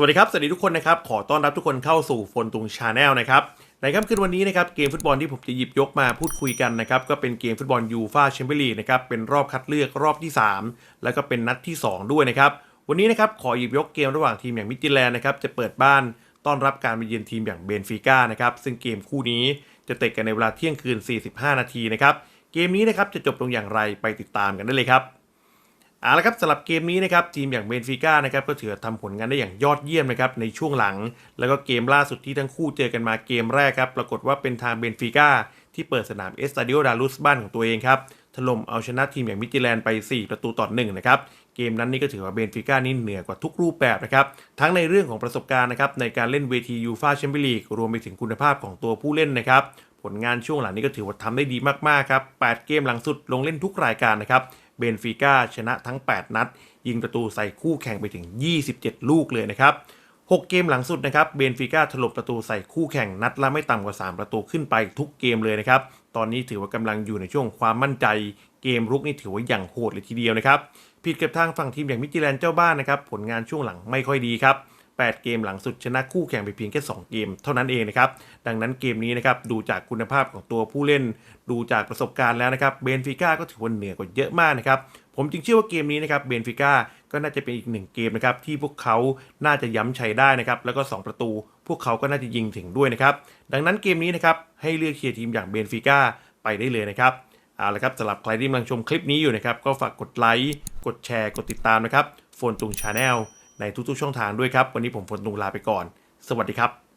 วัสดีครับ สวัสดีทุกคนนะครับ ขอต้อนรับทุกคนเข้าสู่ฟนตุงชาแนลนะครับ ในค่ำคืนวันนี้นะครับ เกมฟุตบอลที่ผมจะหยิบยกมาพูดคุยกันนะครับ ก็เป็นเกมฟุตบอลยูฟาแชมเปี้ยนลีกนะครับ เป็นรอบคัดเลือกรอบที่ 3 แล้วก็เป็นนัดที่ 2 ด้วยนะครับ วันนี้นะครับ ขอหยิบยกเกมระหว่างทีมอย่างมิดจิแลนด์นะครับ จะเปิดบ้านต้อนรับการมาเยือนทีมอย่างเบนฟิก้านะครับ ซึ่งเกมคู่นี้จะเตะกันในเวลาเที่ยงคืน 45 นาทีนะครับ เกมนี้นะครับจะจบลงอย่างไรไปติดตามกันได้เลยครับ เอาละครับสำหรับเกมนี้นะครับทีมอย่างเบนฟิก้านะครับก็ถือว่าทำผลงานได้อย่างยอดเยี่ยมนะครับในช่วงหลัง แล้วก็เกมล่าสุดที่ทั้งคู่เจอกันมาเกมแรกครับปรากฏว่าเป็นทางเบนฟิก้าที่เปิดสนามเอสตาดิโอดาลุสบ้านของตัวเองครับถล่มเอาชนะทีมอย่างมิจิแลนด์ไป 4 ประตูต่อหนึ่งนะครับเกมนั้นนี่ก็ถือว่าเบนฟิก้านี่เหนือกว่าทุกรูปแบบนะครับทั้งในเรื่องของประสบการณ์นะครับในการเล่นเวทียูฟาแชมเปี้ยนลีกรวมไปถึงคุณภาพของตัวผู้เล่นนะครับผลงานช่วงหลังนี้ก็ถือว่าทำได้ดีมากๆครับ 8 เกมหลังสุดลงเล่นทุกรายการนะครับ เบนฟิก้าชนะทั้ง 8 นัด ยิงประตูใส่คู่แข่งไปถึง 27 ลูกเลยนะครับ 6 เกมหลังสุดนะครับเบนฟิก้าถล่มประตูใส่คู่แข่งนัดละไม่ต่ำกว่า 3 ประตูขึ้นไปทุกเกมเลยนะครับ ตอนนี้ถือว่ากำลังอยู่ในช่วงความมั่นใจ เกมรุกนี่ถือว่าอย่างโหดเลยทีเดียวนะครับผิดกับทางฝั่งทีมอย่างมิจิแลนเจ้าบ้านนะครับผลงานช่วงหลังไม่ค่อยดีครับ 8 เกมหลังสุดชนะคู่แข่งไปเพียงแค่ 2 เกม เท่านั้นเองนะครับ ดังนั้นเกมนี้นะครับดูจากคุณภาพของตัวผู้เล่น ดูจากประสบการณ์แล้วนะครับเบนฟิก้าก็ถือว่าเหนือกว่าเยอะมากนะครับผมจึงเชื่อว่าเกมนี้นะครับเบนฟิก้าก็น่าจะเป็นอีกหนึ่งเกมนะครับที่พวกเขาน่าจะย้ำชัยได้นะครับแล้วก็ 2 ประตู พวกเขาก็น่าจะยิงถึงด้วยนะครับดังนั้นเกมนี้นะครับให้เลือกเชียร์ทีมอย่างเบนฟิก้าไปได้เลยนะครับเอาละครับสำหรับใครที่กำลังชมคลิปนี้อยู่นะครับก็ฝากกดไลค์กดแชร์กดติดตามนะครับโฟนตุงชาแนล ในทุกๆช่องทางด้วยครับ วันนี้ผมพลตุงลาไปก่อน สวัสดีครับ